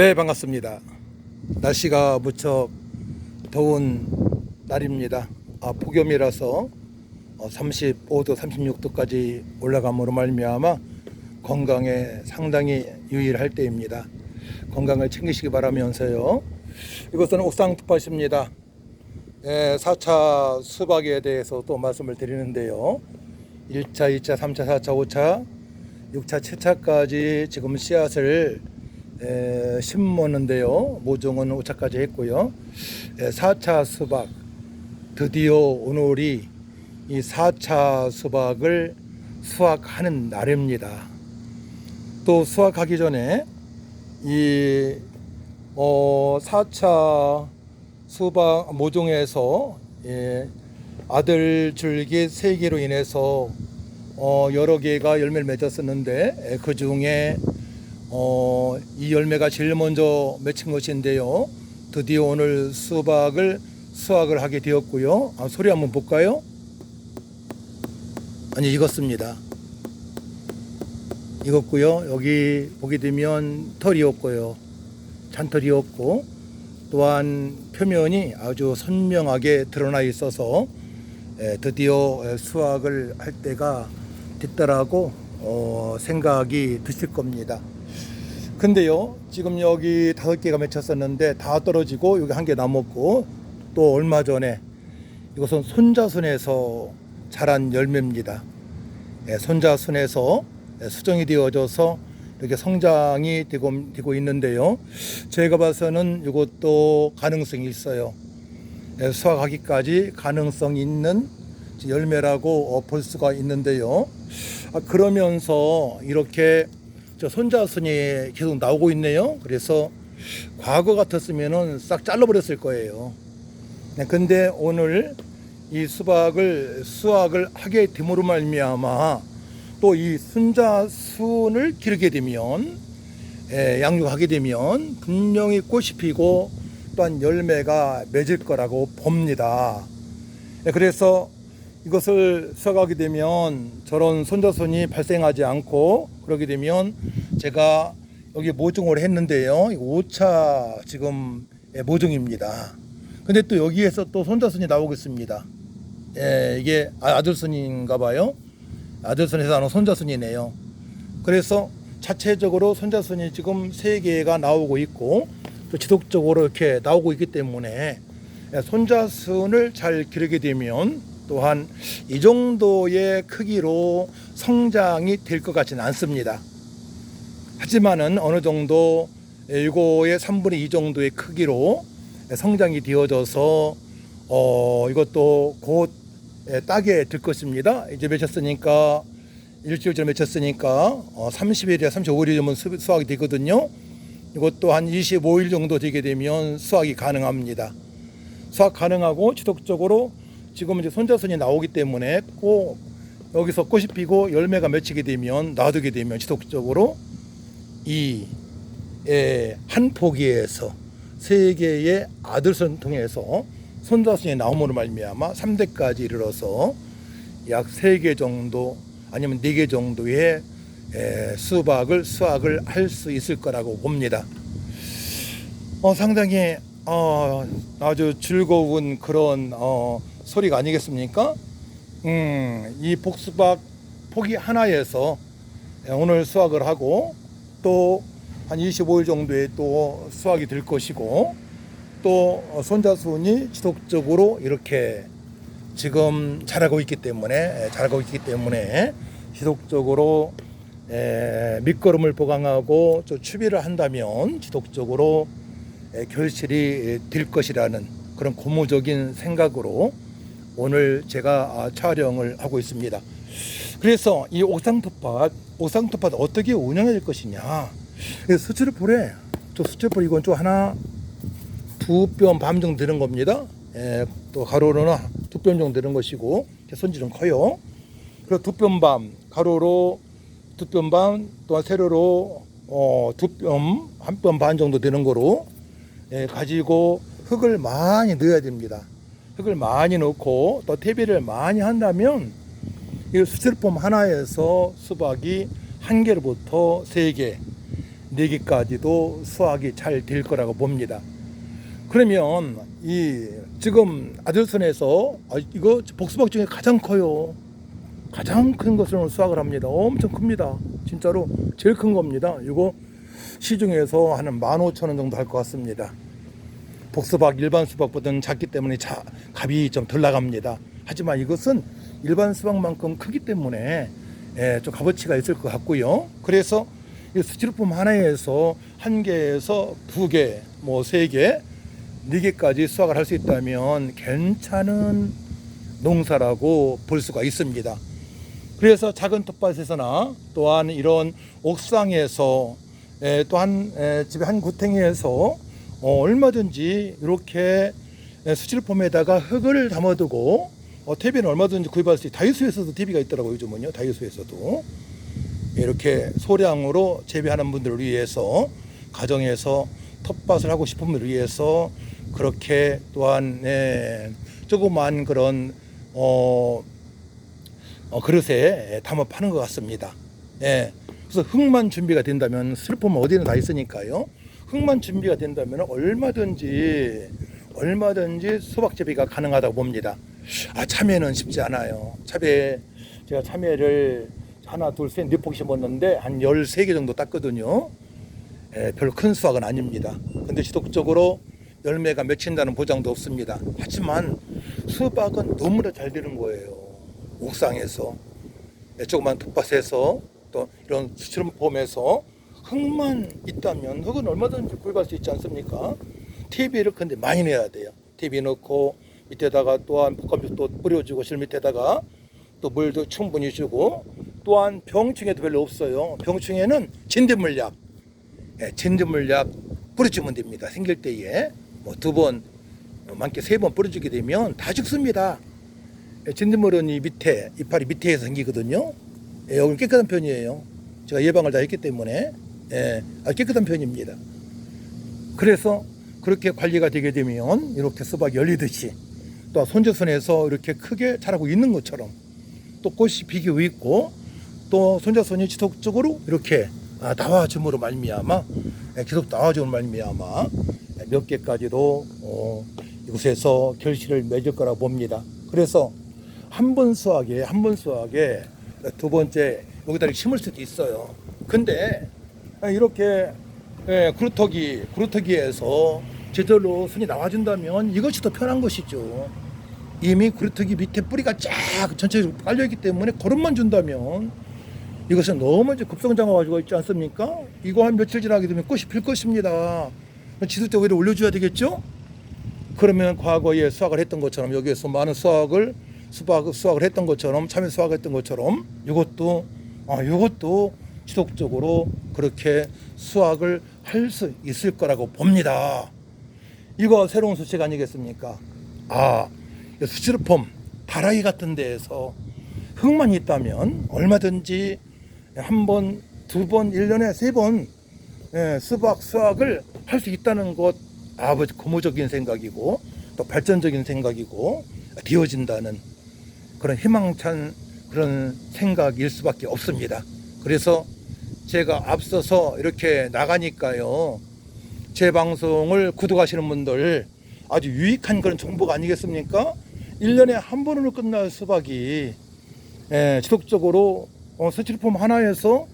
네, 반갑습니다. 날씨가 무척 더운 날입니다. 아, 폭염이라서 35도, 36도까지 올라감으로 말미암아 건강에 상당히 유의할 때입니다. 건강을 챙기시기 바라면서요. 이것은 옥상 텃밭입니다. 예, 4차 수박에 대해서 또 말씀을 드리는데요. 1차, 2차, 3차, 4차, 5차, 6차, 7차까지 지금 씨앗을 에, 심었는데요. 모종은 5차까지 했고요. 에, 4차 수박 드디어 오늘이 이 4차 수박을 수확하는 날입니다. 또 수확하기 전에 이 어, 4차 수박 모종에서 예, 아들 줄기 세 개로 인해서 어, 여러 개가 열매를 맺었었는데 그 중에 어, 이 열매가 제일 먼저 맺힌 것인데요. 드디어 오늘 수박을 수확을 하게 되었고요. 아, 소리 한번 볼까요? 아니 익었습니다. 익었고요. 여기 보게 되면 털이 없고요. 잔털이 없고 또한 표면이 아주 선명하게 드러나 있어서 에, 드디어 에, 수확을 할 때가 됐다라고 어, 생각이 드실 겁니다. 근데요, 지금 여기 다섯 개가 맺혔었는데 다 떨어지고 여기 한 개 남았고 또 얼마 전에 이것은 손자순에서 자란 열매입니다. 예, 손자순에서 예, 수정이 되어져서 이렇게 성장이 되고, 되고 있는데요. 제가 봐서는 이것도 가능성이 있어요. 예, 수확하기까지 가능성 있는 열매라고 어, 볼 수가 있는데요. 아, 그러면서 이렇게 저 손자순이 계속 나오고 있네요. 그래서 과거 같았으면은 싹 잘라버렸을 거예요. 네, 근데 오늘 이 수박을 수확을 하게 됨으로 말미암아 또 이 순자순을 기르게 되면 예, 양육하게 되면 분명히 꽃이 피고 또한 열매가 맺을 거라고 봅니다. 예, 그래서 이것을 수확하게 되면 저런 손자손이 발생하지 않고 그러게 되면 제가 여기 모종을 했는데요. 5차 지금 예, 모종입니다. 근데 또 여기에서 또 손자손이 나오겠습니다. 예, 이게 아- 아들손인가 봐요. 아들손에서 나온 손자손이네요. 그래서 자체적으로 손자손이 지금 세 개가 나오고 있고 또 지속적으로 이렇게 나오고 있기 때문에 예, 손자손을 잘 기르게 되면 또한 이 정도의 크기로 성장이 될 것 같지는 않습니다. 하지만은 어느 정도 이거의 3분의 2 정도의 크기로 성장이 되어져서 어 이것도 곧 예, 따게 될 것입니다. 이제 맺혔으니까 일주일 전에 맺혔으니까 어 30일이야 35일이면 수- 수확이 되거든요. 이것도 한 25일 정도 되게 되면 수확이 가능합니다. 수확 가능하고 지속적으로 지금 이제 손자손이 나오기 때문에 꼭 여기서 꽃이 피고 열매가 맺히게 되면 놔두게 되면 지속적으로 이 예, 한 포기에서 세 개의 아들손 통해서 손자손이 나옴으로 말미암아 3대까지 이르러서 약세개 정도 아니면 네개 정도의 에, 수박을 수확을 할 수 있을 거라고 봅니다. 어, 상당히 어, 아주 즐거운 그런 어, 소리가 아니겠습니까? 음, 이 복수박 포기 하나에서 예, 오늘 수확을 하고 또 한 25일 정도에 또 수확이 될 것이고 또 어, 손자순이 지속적으로 이렇게 지금 자라고 있기 때문에 예, 자라고 있기 때문에 지속적으로 에, 밑거름을 보강하고 또 추비를 한다면 지속적으로 에, 결실이 될 것이라는 그런 고무적인 생각으로 오늘 제가 아, 촬영을 하고 있습니다. 그래서 이 옥상텃밭, 옥상텃밭 어떻게 운영해야 될 것이냐. 수치를 볼에, 저 수치를 볼 이건 좀 하나, 두 뼘 반 정도 되는 겁니다. 예, 또 가로로는 두 뼘 정도 되는 것이고, 손질은 커요. 그리고 두 뼘 반, 가로로 두 뼘 반, 또한 세로로 어, 두 뼘, 한 뼘 반 정도 되는 거로 예, 가지고 흙을 많이 넣어야 됩니다. 흙을 많이 넣고 또 퇴비를 많이 한다면 이 수철폼 하나에서 수박이 한 개로부터 세 개, 내기까지도 수확이 잘 될 거라고 봅니다. 그러면 이 지금 아들선에서 아, 이거 복수박 중에 가장 커요. 가장 큰 오늘 수확을 합니다. 엄청 큽니다. 진짜로 제일 큰 겁니다. 이거 시중에서 한 15,000원 정도 할 것 같습니다. 복수박 일반 수박보다는 작기 때문에 자, 값이 좀 덜 나갑니다. 하지만 이것은 일반 수박만큼 크기 때문에 예, 좀 값어치가 있을 것 같고요. 그래서 이 수치료품 하나에서 한 개에서 두 개, 뭐 세 개, 네 개까지 수확을 할 수 있다면 괜찮은 농사라고 볼 수가 있습니다. 그래서 작은 텃밭에서나 또한 이런 옥상에서 에, 또한 에, 집에 한 구탱이에서 어, 얼마든지 이렇게 에, 수질폼에다가 흙을 담아두고 어, 퇴비는 얼마든지 구입할 수 있. 다이소에서도 퇴비가 있더라고요 요즘은요 다이소에서도 이렇게 소량으로 재배하는 분들을 위해서 가정에서 텃밭을 하고 싶은 분들을 위해서 그렇게 또한 에, 조그만 그런 어, 어, 그릇에 담아 파는 것 같습니다. 예. 그래서 흙만 준비가 된다면 슬픔은 어디는 다 있으니까요. 흙만 준비가 된다면 얼마든지 얼마든지 수박 재배가 가능하다고 봅니다. 아 참외는 쉽지 않아요. 참외 제가 참외를 하나 둘셋네 폭 심었는데 한 13개 정도 땄거든요. 예, 별로 큰 수확은 아닙니다. 근데 지속적으로 열매가 맺힌다는 보장도 없습니다. 하지만 수박은 너무나 잘 되는 거예요. 옥상에서 예, 조그만 텃밭에서 또 이런 수출폼에서 흙만 있다면 흙은 얼마든지 구입할 수 있지 않습니까? TV를 근데 많이 내야 돼요. TV 넣고 밑에다가 또한 볶음도 또 뿌려주고 실 밑에다가 또 물도 충분히 주고 또한 병충해도 별로 없어요. 병충해는 진딧물약, 예, 진딧물약 뿌려주면 됩니다. 생길 때에 뭐 두 번, 많게 세 번 뿌려주게 되면 다 죽습니다. 예, 진딧물은 이 밑에 이파리 밑에서 생기거든요. 예, 여기 깨끗한 편이에요. 제가 예방을 다 했기 때문에 예, 아, 깨끗한 편입니다. 그래서 그렇게 관리가 되게 되면 이렇게 수박이 열리듯이 또 손자손에서 이렇게 크게 자라고 있는 것처럼 또 꽃이 피고 있고 또 손자손이 지속적으로 이렇게 아, 나와줌으로 말미암아 예, 계속 나와줌으로 말미암아 예, 몇 개까지도 어, 이곳에서 결실을 맺을 거라 봅니다. 그래서 한 번 수확에 한 번 수확에 두 번째 여기다 심을 수도 있어요. 근데 이렇게 예, 구루터기 구루터기에서 제대로 순이 나와준다면 이것이 더 편한 것이죠. 이미 구루터기 밑에 뿌리가 쫙 전체적으로 깔려 있기 때문에 거름만 준다면 이것은 너무 이제 급성장화 가지고 있지 않습니까? 이거 한 며칠 지나게 되면 꽃이 필 것입니다. 지도대 위로 올려줘야 되겠죠? 그러면 과거에 수확을 했던 것처럼 여기에서 많은 수확을 수박 수확을 했던 것처럼 참외 수확했던 것처럼 이것도 아 이것도 지속적으로 그렇게 수확을 할 수 있을 거라고 봅니다. 이거 새로운 소식 아니겠습니까? 아 수치르폼 다라이 같은 데에서 흙만 있다면 얼마든지 한 번, 두 번, 일년에 세 번 예, 수박 수확을 할 수 있다는 것 아버지 고무적인 생각이고 또 발전적인 생각이고 되어진다는 그런 희망찬 그런 생각일 수밖에 없습니다. 그래서 제가 앞서서 이렇게 나가니까요. 제 방송을 구독하시는 분들 아주 유익한 그런 정보가 아니겠습니까? 1년에 한 번으로 끝날 수박이 예, 지속적으로 어, 수출품 하나에서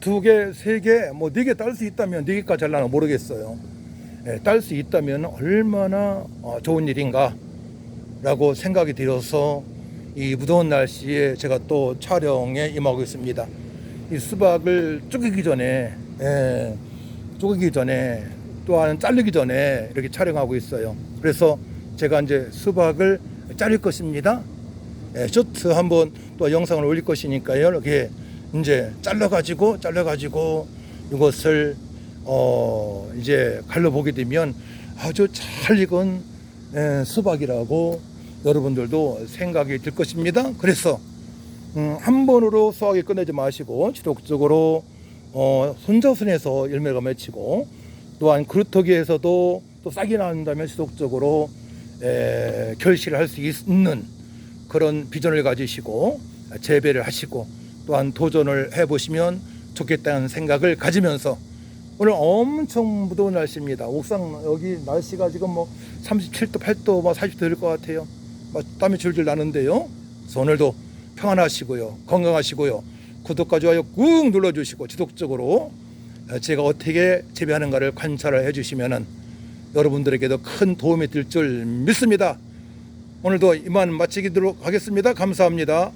두 개, 세 개, 뭐 네 개 딸 수 있다면 네 개까지 할라나 모르겠어요. 예, 딸수 있다면 얼마나 어, 좋은 일인가 라고 생각이 들어서 이 무더운 날씨에 제가 또 촬영에 임하고 있습니다. 이 수박을 쪼개기 전에, 예, 쪼개기 전에 또한 자르기 전에 이렇게 촬영하고 있어요. 그래서 제가 이제 수박을 자를 것입니다. 예, 쇼트 한번 또 영상을 올릴 것이니까요. 이렇게 이제 잘라가지고 잘라가지고 이것을 어 이제 갈로 보게 되면 아주 잘 익은 예, 수박이라고 여러분들도 생각이 들 것입니다. 그래서 음, 한 번으로 수확이 끝내지 마시고 지속적으로 어, 손자순에서 열매가 맺히고 또한 그루터기에서도 또 싹이 나온다면 지속적으로 에, 결실을 할 수 있는 그런 비전을 가지시고 재배를 하시고 또한 도전을 해보시면 좋겠다는 생각을 가지면서 오늘 엄청 무더운 날씨입니다. 옥상 여기 날씨가 지금 뭐 37도, 8도, 뭐 40도 될 것 같아요. 막 땀이 줄줄 나는데요. 그래서 오늘도 평안하시고요, 건강하시고요. 구독과 좋아요 꾹 눌러주시고 지속적으로 어, 제가 어떻게 재배하는가를 관찰을 해주시면은 여러분들에게도 큰 도움이 될 줄 믿습니다. 오늘도 이만 마치도록 하겠습니다. 감사합니다.